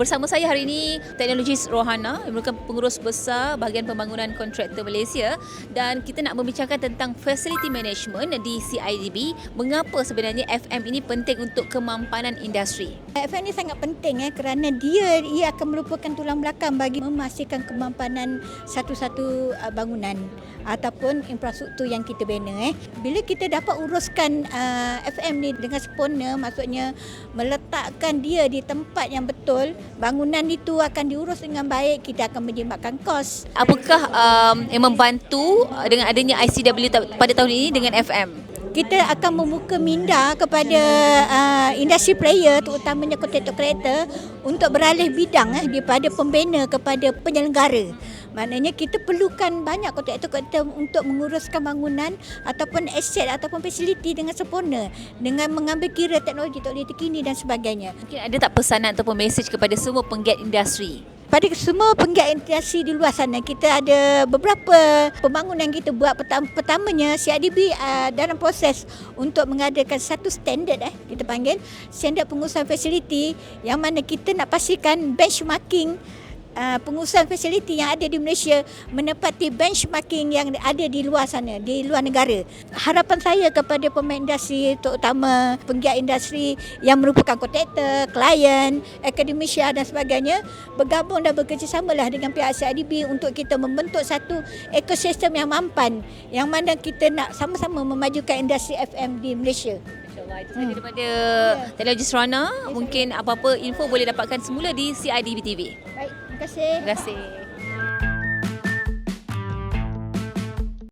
Bersama saya hari ini teknologis Rohana yang merupakan pengurus besar bahagian pembangunan kontraktor Malaysia dan kita nak membincangkan tentang facility management di CIDB. Mengapa sebenarnya FM ini penting untuk kemampanan industri? FM ni sangat penting eh kerana dia ia akan merupakan tulang belakang bagi memastikan kemampanan satu-satu uh, bangunan ataupun infrastruktur yang kita bina eh. Bila kita dapat uruskan uh, FM ni dengan sempurna maksudnya meletakkan dia di tempat yang betul, bangunan itu akan diurus dengan baik, kita akan menjimatkan kos. Apakah um, yang membantu uh, dengan adanya ICW pada tahun ini dengan FM? kita akan membuka minda kepada uh, industri player terutamanya kontraktor kereta untuk beralih bidang eh, daripada pembina kepada penyelenggara. Maknanya kita perlukan banyak kontraktor kereta untuk menguruskan bangunan ataupun aset ataupun fasiliti dengan sempurna dengan mengambil kira teknologi-teknologi terkini dan sebagainya. Mungkin ada tak pesanan ataupun mesej kepada semua penggiat industri? pada semua penggiat industri di luar sana kita ada beberapa pembangunan yang kita buat pertama, pertamanya CIDB uh, dalam proses untuk mengadakan satu standard eh kita panggil standard pengurusan fasiliti yang mana kita nak pastikan benchmarking Uh, pengurusan fasiliti yang ada di Malaysia menepati benchmarking yang ada di luar sana, di luar negara. Harapan saya kepada pemain industri terutama penggiat industri yang merupakan kontraktor, klien, akademisia dan sebagainya bergabung dan bekerjasamalah dengan pihak CIDB untuk kita membentuk satu ekosistem yang mampan yang mana kita nak sama-sama memajukan industri FM di Malaysia. InsyaAllah itu saja daripada Teknologis Rana. Mungkin apa-apa info boleh dapatkan semula di CIDB TV. Baik, Kasi? Kasi.